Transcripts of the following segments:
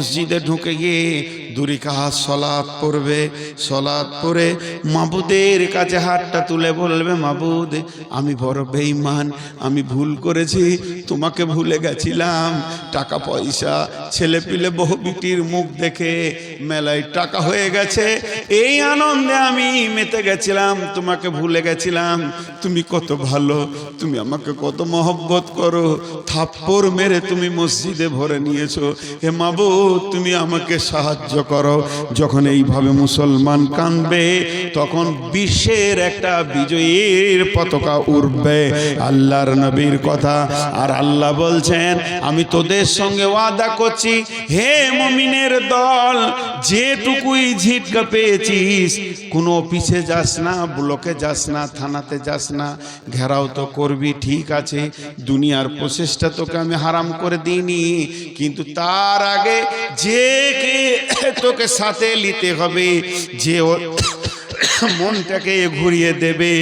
মসজিদে ঢুকে গিয়ে দুরিকা সলাৎ পড়বে, সলাৎ পড়ে মাবুদের কাছে হাতটা তুলে বলবে, মাবুদ, আমি বড় বেঈমান, আমি ভুল করেছি, তোমাকে ভুলে গেছিলাম। টাকা, পয়সা ছেলে পিলে বহু বিটির মুখ দেখে মেলায় টাকা হয়ে গেছে। এই আনন্দে আমি মেতে গেছিলাম, তোমাকে ভুলে গেছিলাম। তুমি কত ভালো, তুমি আমাকে কত মহব্বত করো। থাপ্পড় মেরে তুমি মসজিদে ভরে নিয়েছো। হে মাবু তুমি আমাকে সাহায্য করো। যখন এইভাবে মুসলমান কাঁদবে, তখন বিশ্বের একটা বিজয়ীর পতাকা উঠবে আল্লাহর নবীর কথা। আর আল্লাহ বলছেন, আমি তোদের সঙ্গে ওয়াদা করছি, হে মমিনের দল, যেটুকুই ঝিটকা পেয়েছিস, কোনো অফিসে যাস না, ব্লকে যাস না, থানাতে যাস না, ঘেরাও তো করবি, ঠিক আছে, দুনিয়ার প্রচেষ্টা তোকে আমি হারাম করে দিইনি। কিন্তু তার আগে যে কে তোকে সাথে নিতে হবে, যে মনটাকে ঘুরিয়ে দেবে।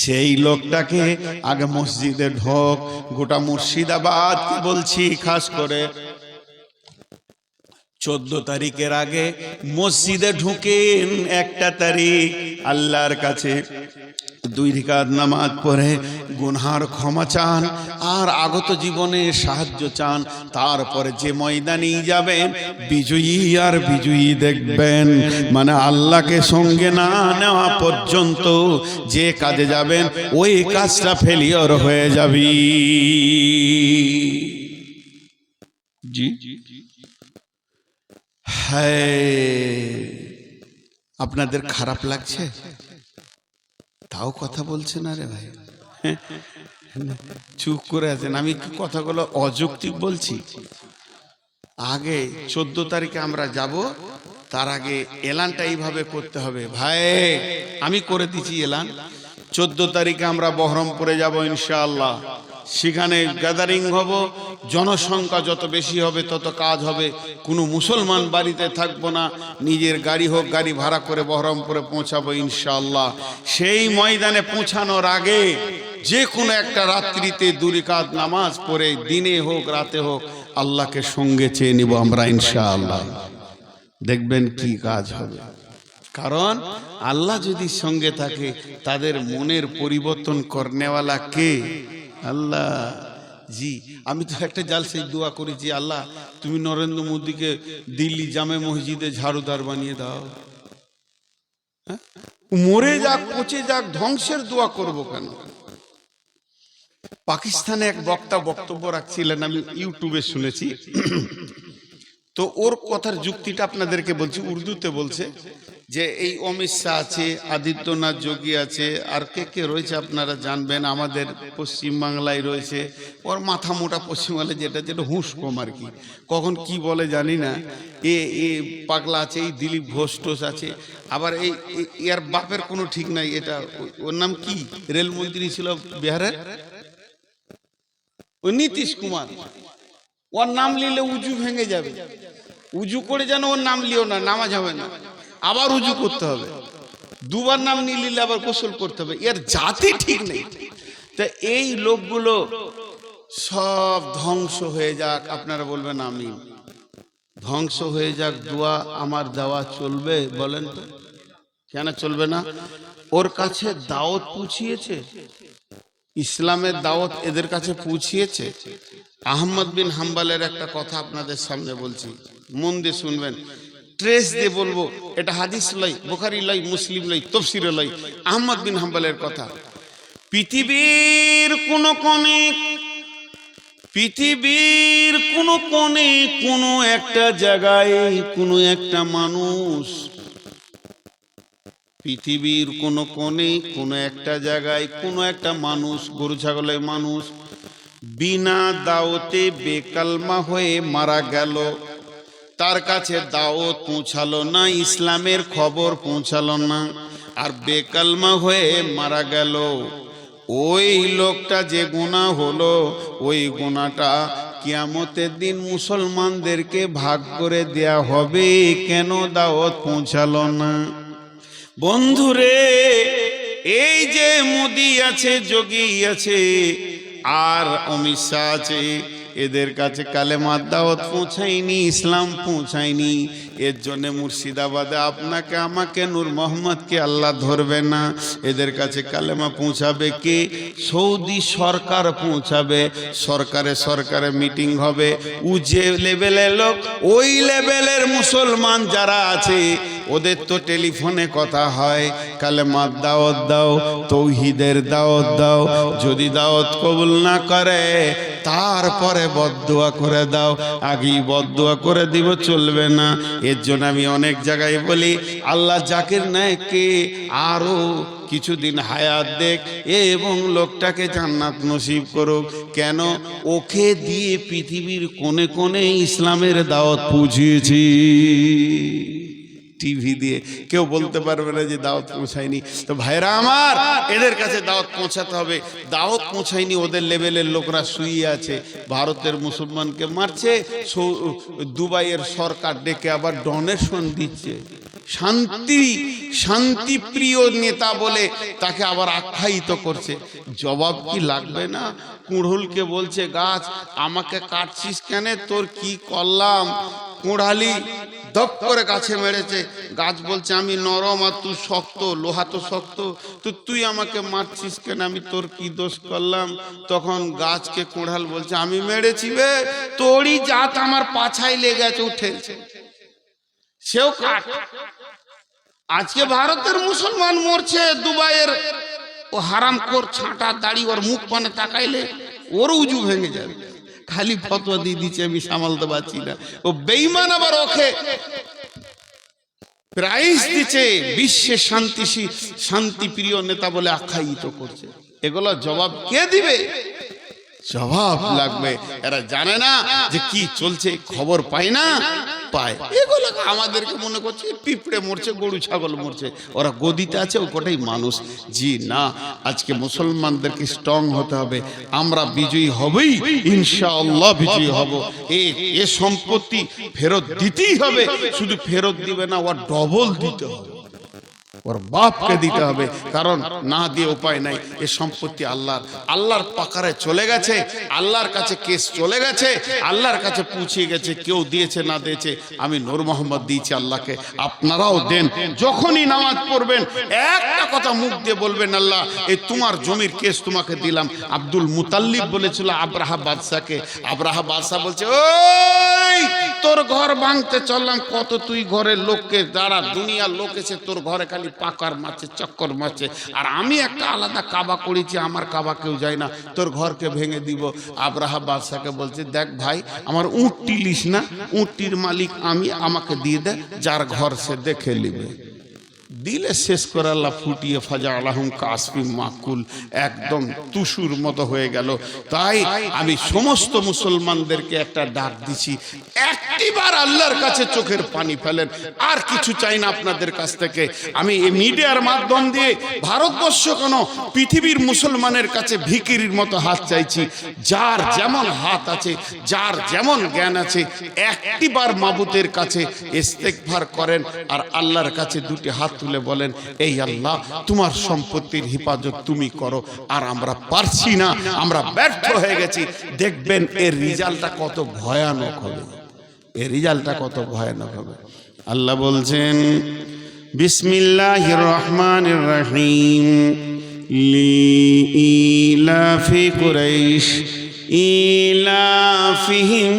সেই লোকটাকে আগে মসজিদে ঢোক, গোটা মুর্শিদাবাদ বলছি খাস করে। চোদ্দ তারিখের আগে মসজিদে ঢুকেন একটা তারিখ, আল্লাহর কাছে। দুই রিকাত নামাজ পড়ে গুনহার ক্ষমা চান, আর আগত জীবনে সাহায্য চান। তারপরে যে ময়দানে যাবেন, বিজয়ী আর বিজয়ী দেখবেন। মানে আল্লাহকে সঙ্গে না নেওয়া পর্যন্ত যে কাজে যাবেন, ওই কাজটা ফেলিওর হয়ে যাবি। জি? আপনাদের খারাপ লাগছে? তাও কথা বলছে না রে ভাই। চুপ করে আছেন। আমি কথাগুলো অযৌক্তিক বলছি। আগে চোদ্দ তারিখে আমরা যাব, তার আগে এলানটা এইভাবে করতে হবে। ভাই, আমি করে দিচ্ছি এলান। চোদ্দ তারিখে আমরা বহরমপুরে যাব ইনশাআল্লাহ। সেখানে গ্যাদারিং হব। জনসংখ্যা যত বেশি হবে, তত কাজ হবে। কোনো মুসলমান বাড়িতে থাকব না। নিজের গাড়ি হোক, গাড়ি ভাড়া করে বহরমপুরে পৌঁছাবো ইনশাআল্লাহ। সেই ময়দানে পৌঁছানোর আগে যে কোনো একটা রাত্রিতে দুরিকাত নামাজ পড়ে, দিনে হোক, রাতে হোক, আল্লাহকে সঙ্গে চেয়ে নিব আমরা ইনশাআল্লাহ। দেখবেন কি কাজ হবে। কারণ আল্লাহ যদি সঙ্গে থাকে, তাদের মনের পরিবর্তন করনেওয়ালা কে? আল্লাহ। জি, আমি তো একটা জালসে দোয়া করেছি আল্লাহ, তুমি নরেন্দ্র মোদীকে দিল্লি জামে মসজিদে ঝাড়ুদার বানিয়ে দাও। হ্যাঁ? মরে যাক, পচে যাক, ধ্বংসের দোয়া করব কেন? পাকিস্তানে এক বক্তা বক্তব্য রাখছিলেন, আমি ইউটিউবে শুনেছি। তো ওর কথার যুক্তিটা আপনাদেরকে বলছি, উর্দুতে বলছে যে, এই অমিত শাহ আছে, আদিত্যনাথ যোগী আছে, আর কে কে রয়েছে আপনারা জানবেন, আমাদের পশ্চিমবাংলায় রয়েছে, ওর মাথা মোটা পশ্চিমবাংলায় যেটা যেটা হুঁশ কম আর কি। কখন কি বলে জানি না, এ এ, পাগলা আছে, এই দিলীপ ঘোষ টোষ আছে, আবার এই এর বাপের কোনো ঠিক নাই, এটা, ওর নাম কি? রেলমন্ত্রী ছিল বিহারের? ওই নীতিশ কুমার। ওর নাম নিলে উজু ভেঙে যাবে। উজু করে যেন ওর নাম লিও না, নামাজ হবে না। আবার উজু করতে হবে। দুবার নাম নিয়ে নিলে আবার গোসল করতে হবে। এর জাতি ঠিক নেই। তা এই লোকগুলো সব ধ্বংস হয়ে যাক, আপনারা বলবেন আমি ধ্বংস হয়ে যাক, দোয়া আমার দেওয়া চলবে, বলেন তো। কেন চলবে না? ওর কাছে দাওয়াত পুছিয়েছে। ইসলামের দাওয়াত এদের কাছে পৌঁছিয়েছে। আহমদ বিন হাম্বালের একটা কথা আপনাদের সামনে বলছি। মন দিয়ে শুনবেন। ট্রেস দিয়ে বলব, এটা হাদিস লাই বুখারি লাই মুসলিম লই তফসির লই আহমদ বিন হাম্বালের কথা। পৃথিবীর কোন কোণে, পৃথিবীর কোন কোণে কোনো একটা জায়গায় কোনো একটা মানুষ পৃথিবীর কোনো কোণে, কোনো একটা জায়গায় কোনো একটা মানুষ, গরু, ছাগলের মানুষ বিনা দাওতে বেকালমা হয়ে মারা গেল। তার কাছে দাওত পৌঁছালো না, ইসলামের খবর পৌঁছালো না, আর বেকালমা হয়ে মারা গেল। ওই লোকটা যে গুণা হলো, ওই গুণাটা কিয়ামতের দিন মুসলমানদেরকে ভাগ করে দেয়া হবে, কেন দাওয়াত পৌঁছালো না? বন্ধুরে, এই যে মোদি আছে, যোগী আছে, আর অমিত আছে, এদের কাছে কালেমার দাওয়াত পৌঁছায়নি, ইসলাম পৌঁছায়নি। এর জন্যে মুর্শিদাবাদে আপনাকে, আমাকে, নূর মোহাম্মদকে আল্লাহ ধরবে না। এদের কাছে কালেমা পৌঁছাবে কে? সৌদি সরকার পৌঁছাবে। সরকারে সরকারে মিটিং হবে। উ যে লেভেলের লোক, ওই লেভেলের মুসলমান যারা আছে ওদের তো টেলিফোনে কথা হয়। কালেমার দাওয়াত দাও, তৌহিদের দাওয়াত দাও, যদি দাওয়াত কবুল না করে, তারপরে বদুয়া করে দাও। আগেই বদুয়া করে দিব, চলবে না। এর জন্য আমি অনেক জায়গায় বলি, আল্লাহ জাকির নায়ককে আরও কিছুদিন হায়াত দেখ, এবং লোকটাকে জান্নাত নসিব করুক। কেন? ওকে দিয়ে পৃথিবীর কোণে কোণে ইসলামের দাওয়াত পৌঁছিয়েছি। টিভি দিয়ে। কেউ বলতে পারবে না যে দাওয়াত পৌঁছায়নি। তো ভাইরা আমার, এদের কাছে দাওয়াত পৌঁছাতে হবে। দাওয়াত পৌঁছায়নি, ওদের লেভেলের লোকরা শুয়ে আছে। ভারতের মুসলমানকে মারছে দুবাইয়ের সরকার ডেকে আবার ডোনেশন দিচ্ছে। শান্তি, শান্তিপ্রিয় নেতা বলে তাকে আবার আখ্যায়িত করছে। জবাব কি লাগবে না? কুড়হুলকে বলছে, গাছ, আমাকে কাটছিস কেন? তোর কি করলাম কুড়ালি দপ করে গাছে মেরেছে। গাছ বলছে, আমি নরম আর তুই শক্ত, লোহা তো শক্ত। তো তুই আমাকে মারছিস কেন? আমি তোর কি দোষ করলাম? তখন গাছকে কোঁড়াল বলছে, আমি মেরেছি বে, তোরই জাত আমার পাছায় লেগেছে উঠেছে সেও কাঠ। আজকে ভারতের মুসলমান মরছে, দুবাইয়ের ও হারাম কর ছাঁটা দাড়ি ওর মুখ পানে তাকাইলে ওর উজু ভেঙে যাবে। খালি ফতোয়া দিয়ে দিচ্ছে আমি সামালতে পারছি না। ও বেইমান আবার ওকে। প্রাইজ দিচ্ছে বিশ্বের শান্তি শান্তি। প্রিয় নেতা বলে আখ্যায়িত করছে। এগুলো জবাব কে দিবে? জবাব লাগবে। এরা জানে না যে কি চলছে খবর পায় না। পায়। এগুলো আমাদেরকে মনে করছে পিঁপড়ে মরছে, গরু, ছাগল মরছে। ওরা গদিতে আছে ও কটাই মানুষ। জি না, আজকে মুসলমানদেরকে স্ট্রং হতে হবে। আমরা বিজয়ী হবেই, ইনশাআল্লাহ বিজয়ী হব। এ এ সম্পত্তি ফেরত দিতেই হবে। শুধু ফেরত দিবে না ওর ডবল দিতে হবে। ওর বাপকে দিতে হবে। কারণ না দিয়ে উপায় নাই। এ সম্পত্তি আল্লাহর। আল্লাহর পাকারে চলে গেছে। আল্লাহর কাছে কেস চলে গেছে। আল্লাহর কাছে পৌঁছে গেছে, কেউ দিয়েছে, না দিয়েছে। আমি নূর মোহাম্মদ দিয়েছি আল্লাহকে। আপনারাও দেন। যখনই নামাজ পড়বেন, একটা কথা মুখ দিয়ে বলবেন, আল্লাহ এই তোমার জমির কেস তোমাকে দিলাম। আব্দুল মুতাল্লিব বলেছিল, আব্রাহা বাদশাকে। আব্রাহা বাদশাহ বলছে, ওই, তোর ঘর ভাঙতে চললাম। কত তুই ঘরের লোককে দাঁড়া দুনিয়ার লোক এসে তোর ঘরে খালি পাকার মাছে, চক্কর মাছে। আর আমি একটা আলাদা কাবা করেছি, আমার কাবা কেউ যায় না। তোর ঘরকে ভেঙে দিব। আব্রাহা বাদশাকে বলছে, দেখ ভাই, আমার উঁটটি লিস না। উঁটটির মালিক আমি, আমাকে দিয়ে দে, যার ঘর সে দেখে নিবে। দিলে শেষ করে আল্লাহ ফুটিয়ে ফাজা আলাহম কাসফি মাকুল, একদম তুসুর মতো হয়ে গেল। তাই আমি সমস্ত মুসলমানদেরকে একটা ডাক দিছি, একটিবার আল্লাহর কাছে চোখের পানি ফেলেন, আর কিছু চাই না আপনাদের কাছ থেকে। আমি এই মিডিয়ার মাধ্যম দিয়ে ভারতবর্ষ কেন পৃথিবীর মুসলমানের কাছে ভিকিরির মতো হাত চাইছি? যার যেমন হাত আছে, যার যেমন জ্ঞান আছে, একটিবার মাবুতের কাছে ইস্তেকভার করেন, আর আল্লাহর কাছে দুটি হাত তুলে বলেন এই আল্লাহ তোমার সম্পত্তির হেফাজত তুমি করো আর আমরা পারছি না আমরা ব্যর্থ হয়ে গেছি দেখবেন এর রেজাল্টটা কত ভয়ানক হবে এর রেজাল্টটা কত ভয়ানক হবে আল্লাহ বলছেন বিসমিল্লাহ রহমান রহিম লিইলাফি কুরাইশ ইলাফিহিম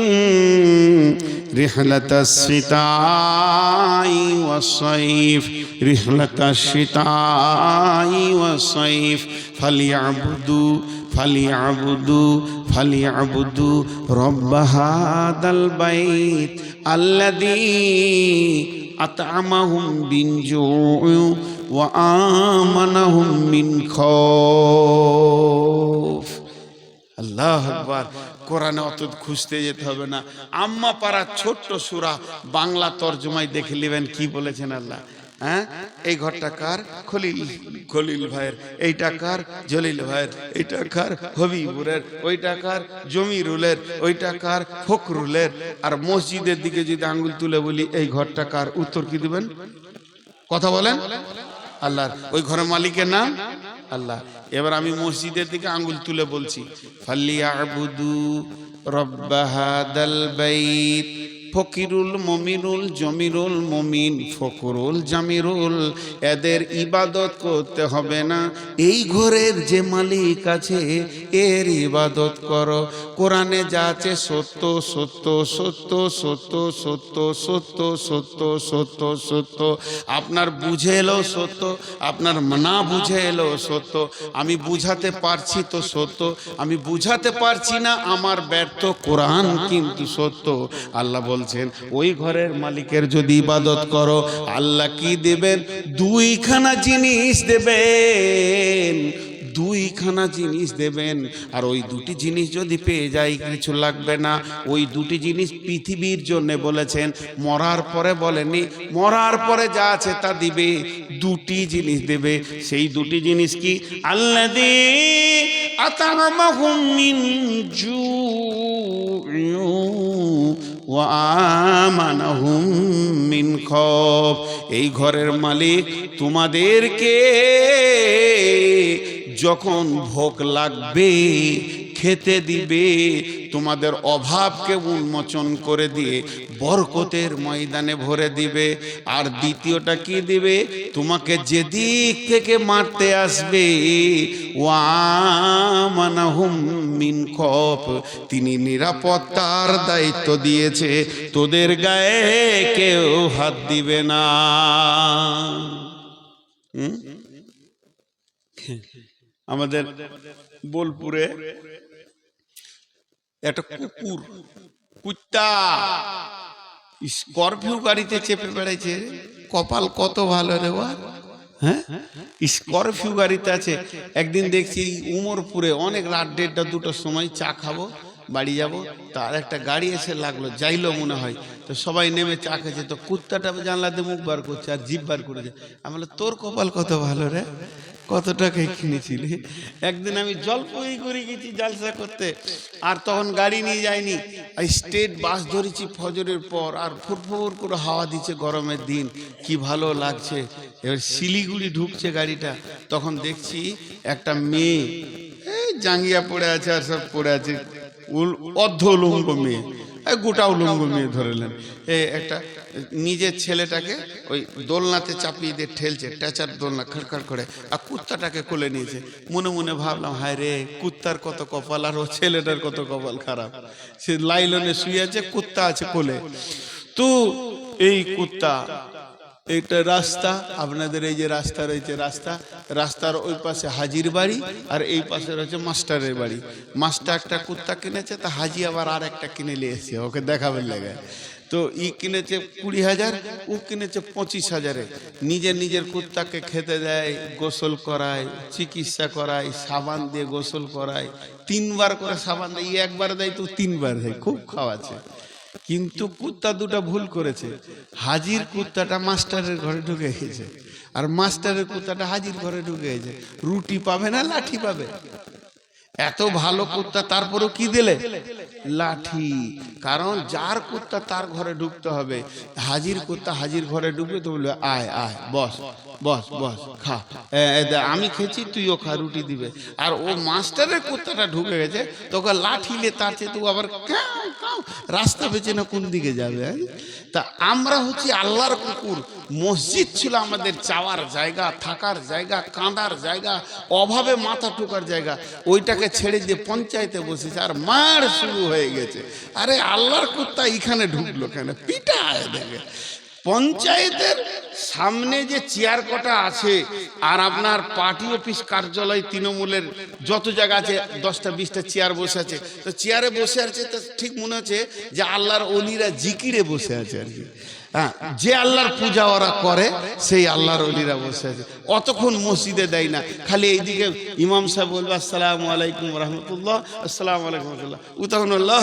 رحلة الشتاء والصيف رحلة الشتاء والصيف فليعبدوا فليعبدوا فليعبدوا رب هذا البيت الذي أطعمهم من جوع وآمنهم من خوف আল্লাহ আকবার কোরআনে অত খুঁজতে যেতে হবে না আম্মা পাড়া ছোট্ট সুরা বাংলা তর্জমায় দেখে নেবেন কি বলেছেন আল্লাহ হ্যাঁ? এই ঘরটা কার? খলিল। খলিল ভাইয়ের। এইটা কার? জলিল ভাইয়ের। এইটা কার? হবিবুরের। ওইটা কার? জমিরুলের। ওইটা কার? ফখরুলের। আর মসজিদের দিকে যদি আঙ্গুল তুলে বলি, এই ঘরটা কার? উত্তর কি দিবেন? কথা বলেন? আল্লাহর। ওই ঘরের মালিকের নাম? আল্লাহ। এবার আমি মসজিদের দিকে আঙ্গুল তুলে বলছি ফাল্লিয়াবুদু রব্বাহাদাল বাইত। ফকিরুল মমিরুল জমিরুল মমিন, ফকরুল জামিরুল। এদের ইবাদত করতে হবে না। এই ঘরের যে মালিক আছে, এর ইবাদত করো। কোরআনে যা আছে সত্য সত্য সত্য সত্য সত্য সত্য সত্য সত্য সত্য। আপনার বুঝে এলো সত্য, আপনার না বুঝে এলো সত্য। আমি বুঝাতে পারছি তো সত্য, আমি বুঝাতে পারছি না আমার ব্যর্থ কোরআন কিন্তু সত্য। আল্লাহ বলছেন, ওই ঘরের মালিকের যদি ইবাদত করো, আল্লাহ কি দেবেন? দুইখানা জিনিস দেবেন। দুইখানা জিনিস দেবেন, আর ওই দুটি জিনিস যদি পেয়ে যাই, কিছু লাগবে না। ওই দুটি জিনিস পৃথিবীর জন্য বলেছেন, মরার পরে বলেনি মরার পরে যা আছে তা দিবে, দুটি জিনিস দেবে। সেই দুটি জিনিস কি? আল্লাহ দে মিন মিন খব এই ঘরের মালিক তোমাদেরকে যখন ভোগ লাগবে, খেতে দিবে, তোমাদের অভাবকে উন্মোচন করে দিয়ে বরকতের ময়দানে ভরে দিবে। আর দ্বিতীয়টা কি দিবে? তোমাকে যেদিক থেকে মারতে আসবে মিন খপ, তিনি নিরাপত্তার দায়িত্ব দিয়েছে, তোদের গায়ে কেউ হাত দিবে না। হুম? আমাদের বোলপুরে একটা কুকুর, কুত্তা। স্করপিও গাড়িতে চেপে বেড়াইছে। কপাল কত ভালো রে হ্যাঁ? স্করপিও গাড়িতে আছে। একদিন দেখছি উমরপুরে অনেক রাত দেড়টা দুটোর সময় চা খাব। বাড়ি যাব তার একটা গাড়ি এসে লাগল যাইলো মনে হয়। তো সবাই নেমে চা খেয়েছে তো কুত্তাটা জানলাতে মুখ বার করছে আর জিভ বার করেছে। আমি বললাম, তোর কপাল কত ভালো রে? কত টাকায় কিনেছিলি? একদিন আমি জলপই করে গেছি জালসা করতে আর তখন গাড়ি নিয়ে যাইনি। স্টেট বাস ধরেছি ফজরের পর আর ফুরফুর করে হাওয়া দিচ্ছে গরমের দিন। কি ভালো লাগছে। এবার শিলিগুড়ি ঢুকছে গাড়িটা। তখন দেখছি একটা মেয়ে এই জাঙ্গিয়া পড়ে আছে আর সব পড়ে আছে। উল- অর্ধ উলঙ্গ মেয়ে। গোটা উলঙ্গ মেয়ে ধরেলেন এই একটা নিজের ছেলেটাকে ওই দোলনাতে চাপিয়ে দিয়ে ঠেলছে, ট্যাচার দোলনা খড়খড় করে, আর কুত্তাটাকে কোলে নিয়েছে। মনে মনে ভাবলাম, হায় রে, কুত্তার কত কপাল আর ও ছেলেটার কত কপাল খারাপ। সে লাইলনে শুয়ে আছে, কুত্তা আছে কোলে। তো এই কুত্তা এটা রাস্তা, আপনাদের এই যে রাস্তা রয়েছে, রাস্তা, রাস্তার ওই পাশে হাজির বাড়ি আর এই পাশে রয়েছে মাস্টারের বাড়ি। মাস্টার একটা কুত্তা কিনেছে, তা হাজি আবার আর একটা কিনে নিয়ে ওকে দেখাবেন লাগে। তো ই কিনেছে কুড়ি হাজার, ও কিনেছে পঁচিশ হাজারে। নিজের নিজের কুত্তাকে খেতে দেয়, গোসল করায়, চিকিৎসা করায়, সাবান দিয়ে গোসল করায়। তিনবার করে সাবান দেয় একবার দেয়, তো তিনবার দেয়, খুব খাওয়াচ্ছে। কিন্তু কুত্তা দুটো ভুল করেছে। হাজির কুত্তাটা মাস্টারের ঘরে ঢুকে গেছে। আর মাস্টারের কুত্তাটা হাজির ঘরে ঢুকে গেছে। রুটি পাবে না লাঠি পাবে? এত ভালো কুত্তা তারপরেও কি দিলে? লাঠি। কারণ যার কুত্তা তার ঘরে ঢুকতে হবে, হাজির কুত্তা হাজির ঘরে ঢুকবে তো বলবে, আয় আয়, বস। বস বস, খা। আমি খেয়েছি, তুইও খা, রুটি দিবে। আর ও মাস্টারের কুত্তাটা ঢুকে গেছে, তোকে লাঠিলে তার চেয়ে তুই আবার রাস্তা বেঁচে না কোন দিকে যাবে হ্যাঁ? তা আমরা হচ্ছি আল্লাহর কুকুর। মসজিদ ছিল আমাদের চাওয়ার জায়গা, থাকার জায়গা, কাঁদার জায়গা, অভাবে মাথা ঠোকার জায়গা। ওইটাকে ছেড়ে দিয়ে পঞ্চায়েতে বসেছে, আর মার শুরু হয়ে গেছে। আরে আল্লাহর কুত্তা এখানে ঢুকলো কেন? পিটা দেখে। পঞ্চায়েতের সামনে যে চেয়ার কটা আছে, আর আপনার পার্টি অফিস কার্যালয় তৃণমূলের যত জায়গা আছে, দশটা, বিশটা চেয়ার বসে আছে। তো চেয়ারে বসে আছে, তো ঠিক মনে হচ্ছে যে আল্লাহর অলিরা জিকিরে বসে আছে আর কি। হ্যাঁ যে আল্লাহর পূজা ওরা করে, সেই আল্লাহর অলিরা বসে আছে। অতক্ষণ মসজিদে দেয় না, খালি এইদিকে ইমাম সাহেব বলবে, আসসালামু আলাইকুম রহমতুল্লাহ, আসসালামু আলাইকুম রহমতুল্লাহ। ও আল্লাহ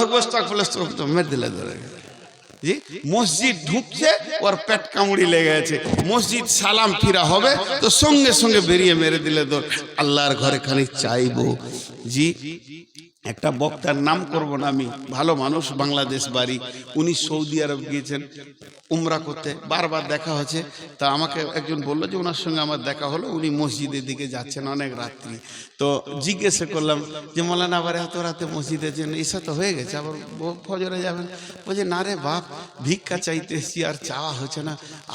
মেরে দিলে ধরে। জি? মসজিদ ঢুকছে, ওর পেট কামড়ি লেগে গেছে। মসজিদ সালাম ফিরা হবে, তো সঙ্গে সঙ্গে বেরিয়ে মেরে দিলে তো আল্লাহর ঘরে খানি চাইব। জি? একটা বক্তার নাম করব না আমি। ভালো মানুষ, বাংলাদেশ বাড়ি। উনি সৌদি আরব গিয়েছেন, উমরা করতে। বারবার দেখা হচ্ছে তা আমাকে একজন বলল যে ওনার সঙ্গে আমার দেখা হলো, উনি মসজিদের দিকে যাচ্ছেন অনেক রাত্রি। তো জিজ্ঞেসে করলাম যে, মৌলানা আবার এত রাতে মসজিদে যেন ঈশা তো হয়ে গেছে, আবার ফজরে যাবেন? বলছে, না রে বাপ, ভিক্ষা চাইতে এসছি, আর চাওয়া হচ্ছে না।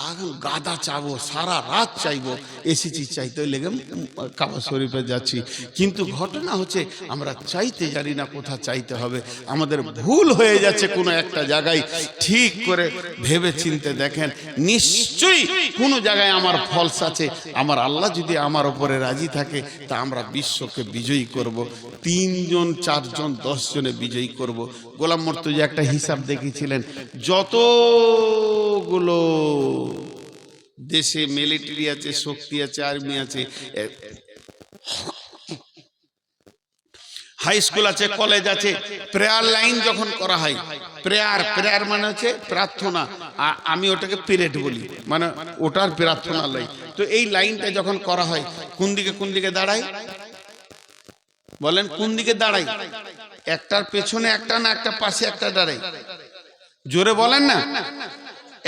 এখন গাদা চাবো, সারা রাত চাইব, এসেছি চাইতে লেগে কাবা শরীফে যাচ্ছি। কিন্তু ঘটনা হচ্ছে, আমরা চাইতে জানি না কোথা চাইতে হবে? আমাদের ভুল হয়ে যাচ্ছে কোনো একটা জায়গায়। ঠিক করে ভেবে চিনতে দেখেন, নিশ্চয়ই কোনো জায়গায় আমার ফলস আছে। আমার আল্লাহ যদি আমার ওপরে রাজি থাকে, তা আমরা বিশ্বকে বিজয়ী করব। তিনজন, চারজন, দশজনে বিজয়ী করব। গোলাম মর্তুজা একটা হিসাব দেখিয়েছিলেন, যতগুলো দেশে মিলিটারি আছে, শক্তি আছে আর্মি আছে হাই স্কুল আছে কলেজ আছে প্রেয়ার লাইন যখন করা হয় প্রেয়ার প্রেয়ার মানে হচ্ছে প্রার্থনা। আমি ওটাকে পিরিয়ড বলি মানে ওটার প্রার্থনা লাই তো এই লাইনটা যখন করা হয়, কোন দিকে কোন দিকে দাঁড়ায়? বলেন, কোন দিকে দাঁড়াই একটার পেছনে একটা না একটা পাশে একটা দাঁড়াই জোরে বলেন না।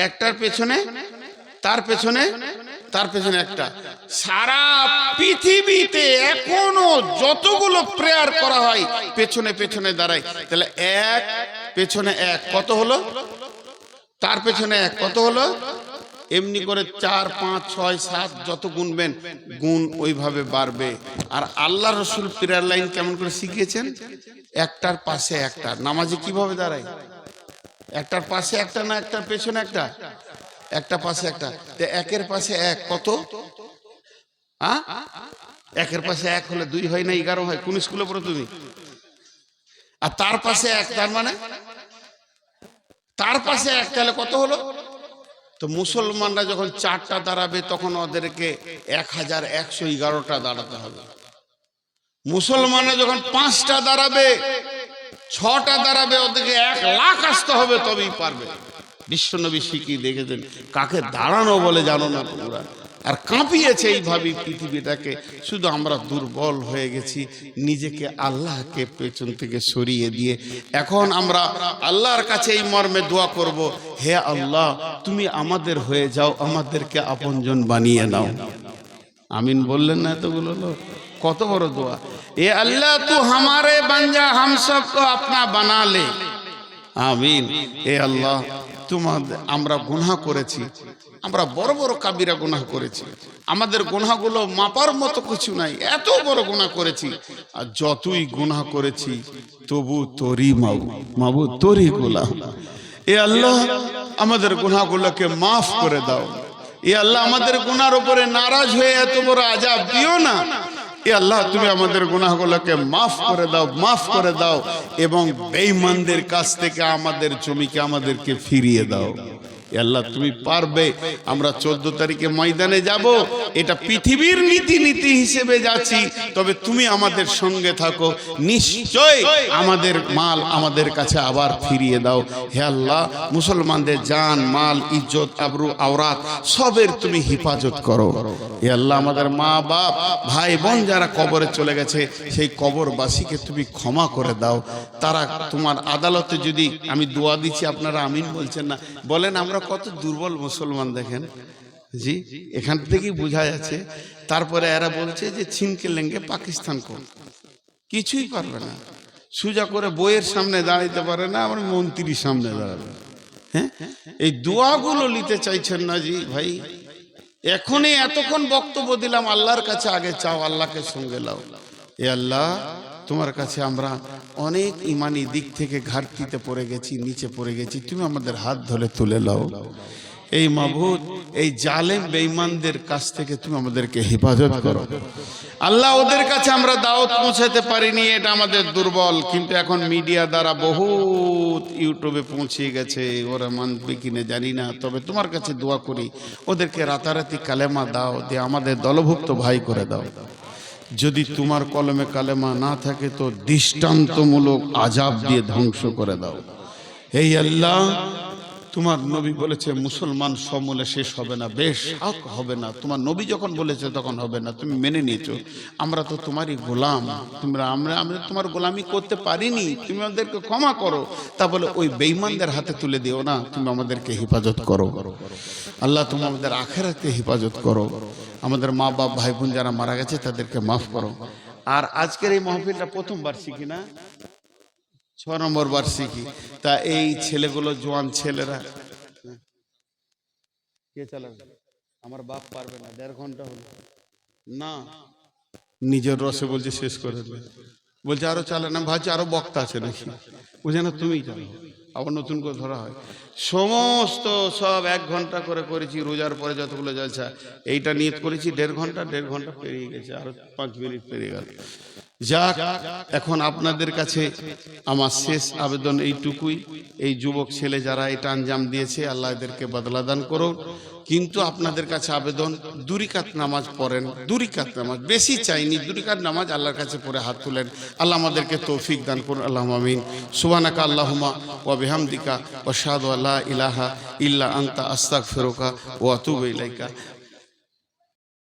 একটার পেছনে, তার পেছনে তার পেছনে একটা। সারা পৃথিবীতে এখনও যতগুলো প্রেয়ার করা হয়, পেছনে পেছনে দাঁড়ায়। তাহলে এক, পেছনে এক, কত হলো? তার পেছনে এক, কত হলো? এমনি করে চার, পাঁচ, ছয়, সাত, যত গুনবেন, গুণ ওইভাবে বাড়বে। আর আল্লাহ রসুল প্রেয়ার লাইন কেমন করে শিখিয়েছেন? একটার পাশে একটা। নামাজে কীভাবে দাঁড়ায়? একটার পাশে একটা না একটার পেছনে একটা? একটা পাশে একটা। একের পাশে এক, কত? হ্যাঁ? একের পাশে এক হলে দুই হয় না, এগারো হয়। কোন স্কুলে পড়ো তুমি? আর তার পাশে এক, তার মানে? তার পাশে এক, তাহলে কত হলো? তো মুসলমানরা যখন চারটা দাঁড়াবে, তখন ওদেরকে এক হাজার একশো এগারোটা দাঁড়াতে হবে। মুসলমানরা যখন পাঁচটা দাঁড়াবে, ছটা দাঁড়াবে, ওদেরকে এক লাখ আসতে হবে, তবেই পারবে। বিশ্বনবী শিখিয়ে দেখেছেন। কাকে দাঁড়ানো বলে জানো না তোমরা? আর কাঁপিয়েছে এইভাবে পৃথিবীটাকে। শুধু আমরা দুর্বল হয়ে গেছি, নিজেকে আল্লাহকে পেছন থেকে সরিয়ে দিয়ে। এখন আমরা আল্লাহর কাছে এই মর্মে দোয়া করব, হে আল্লাহ, তুমি আমাদের হয়ে যাও, আমাদেরকে আপনজন বানিয়ে নাও। আমিন বললেন না এতগুলো লোক। কত বড় দোয়া। এ আল্লাহ, তু হামারে বাঞ্জা হাম তো আপনা বানালে আমিন। এ আল্লাহ তোমাদের আমরা গুনাহ করেছি। আমরা বড় বড় কাবিরা গুনাহ করেছি। আমাদের গুনাহগুলো মাপার মতো কিছু নাই, এত বড় গুনাহ করেছি। আর যতই গুনাহ করেছি, তবু তোরই মাবু মাবু তোরই গোলাম। এ আল্লাহ, আমাদের গুনাহগুলোকে মাফ করে দাও। এ আল্লাহ, আমাদের গুনার উপরে নারাজ হয়ে এত বড় আজাব দিও না। এ আল্লাহ, তুমি আমাদের গুনাহগুলোকে মাফ করে দাও, মাফ করে দাও এবং বেঈমানদের কাছ থেকে আমাদের জমিকে আমাদেরকে ফিরিয়ে দাও। আল্লাহ, তুমি পারবে। আমরা চোদ্দ তারিখে ময়দানে যাব। এটা পৃথিবীর নীতি নীতি হিসেবে যাচ্ছি। তবে তুমি আমাদের সঙ্গে থাকো। নিশ্চয় আমাদের মাল আমাদের কাছে আবার ফিরিয়ে দাও। হে আল্লাহ, মুসলমানদের জান, মাল, ইজ্জত, আবরু, আওরাত, সবের তুমি হেফাজত করো। হে আল্লাহ, আমাদের মা বাপ, ভাই বোন যারা কবরে চলে গেছে, সেই কবরবাসীকে তুমি ক্ষমা করে দাও। তারা তোমার আদালতে যদি আমি দোয়া দিচ্ছি, আপনারা আমিন বলছেন না। বলেন, আমরা কত দুর্বল মুসলমান দেখেন? জি, এখান থেকেই বোঝা যাচ্ছে। তারপরে এরা বলছে যে, ছিনকে লেঙ্গে পাকিস্তান কো কিছুই পারবে না। সোজা করে বইয়ের সামনে দাঁড়াইতে পারে না আমার মন্ত্রীর সামনে দাঁড়াবে। হ্যাঁ? এই দোয়াগুলো নিতে চাইছেন না জি, ভাই। এখনই এতক্ষণ বক্তব্য দিলাম, আল্লাহর কাছে আগে চাও, আল্লাহকে সঙ্গে লাও এ আল্লাহ, তোমার কাছে আমরা অনেক ইমানি দিক থেকে ঘাটতিতে পড়ে গেছি, নিচে পড়ে গেছি। তুমি আমাদের হাত ধরে তুলে লাও। এই মাবুদ, এই জালেম বেঈমানদের কাছ থেকে তুমি আমাদেরকে হেফাজত করো। আল্লাহ ওদের কাছে আমরা দাওয়াত পৌঁছাতে পারিনি, এটা আমাদের দুর্বল। কিন্তু এখন মিডিয়া দ্বারা বহুত ইউটিউবে পৌঁছে গেছে, ওরা মানবে কিনে জানি না। তবে তোমার কাছে দোয়া করি, ওদেরকে রাতারাতি কালেমা দাও, দিয়ে আমাদের দলভুক্ত ভাই করে দাও। যদি তোমার কলমে কালেমা না থাকে, তো দৃষ্টান্তমূলক আজাব দিয়ে ধ্বংস করে দাও। এই আল্লাহ তোমার নবী বলেছে, মুসলমান সমূলে শেষ হবে না, বেশ হক হবে না। তোমার নবী যখন বলেছে তখন হবে না, তুমি মেনে নিয়েছো। আমরা তো তোমারই গোলাম। তোমরা, আমরা আমরা তোমার গোলামি করতে পারিনি। তুমি আমাদেরকে ক্ষমা করো। তা বলে, ওই বেঈমানদের হাতে তুলে দিও না, তুমি আমাদেরকে হেফাজত করো। আল্লাহ তুমি আমাদের আখেরাতে হেফাজত করো। আমাদের মা বাপ ভাই বোন যারা মারা গেছে তাদেরকে মাফ করো। আর আজকের এই মাহফিলটা প্রথমবার শিখি না ছ নম্বর বার্ষিকী। তা এই ছেলেগুলো জোয়ান ছেলেরা। কে চালাবে? আমার বাপ পারবে না দেড় ঘণ্টা হলো। না নিজের রসে বলছে শেষ করে দেবে। বলছে আরও চালে না ভাবছে আরও বক্তা আছে নাকি? বুঝে না তুমিই চালো আবার নতুন করে ধরা হয়। সমস্ত সব এক ঘণ্টা করে করেছি রোজার পরে যতগুলো জলসা এইটা নিয়ত করেছি দেড় ঘণ্টা দেড় ঘণ্টা পেরিয়ে গেছে আরও পাঁচ মিনিট পেরিয়ে গেল। যাক, এখন আপনাদের কাছে আমার শেষ আবেদন এইটুকুই। এই যুবক ছেলে যারা এটা আঞ্জাম দিয়েছে, আল্লাহ এদেরকে বদলা দান করো কিন্তু আপনাদের কাছে আবেদন, দুরিকাত নামাজ পড়েন, দুরিকাত নামাজ, বেশি চাইনি, দুরিকাত নামাজ আল্লাহর কাছে পড়ে হাত তুলেন। আল্লাহ আমাদেরকে তৌফিক দান করুন আল্লাহ আমিন। সুবানাকা আল্লাহমা ও বিহামদিকা ও শাহাদু আল্লাহ ইলাহা ইল্লা আন্তা আস্তাক ফেরোকা ও আতুব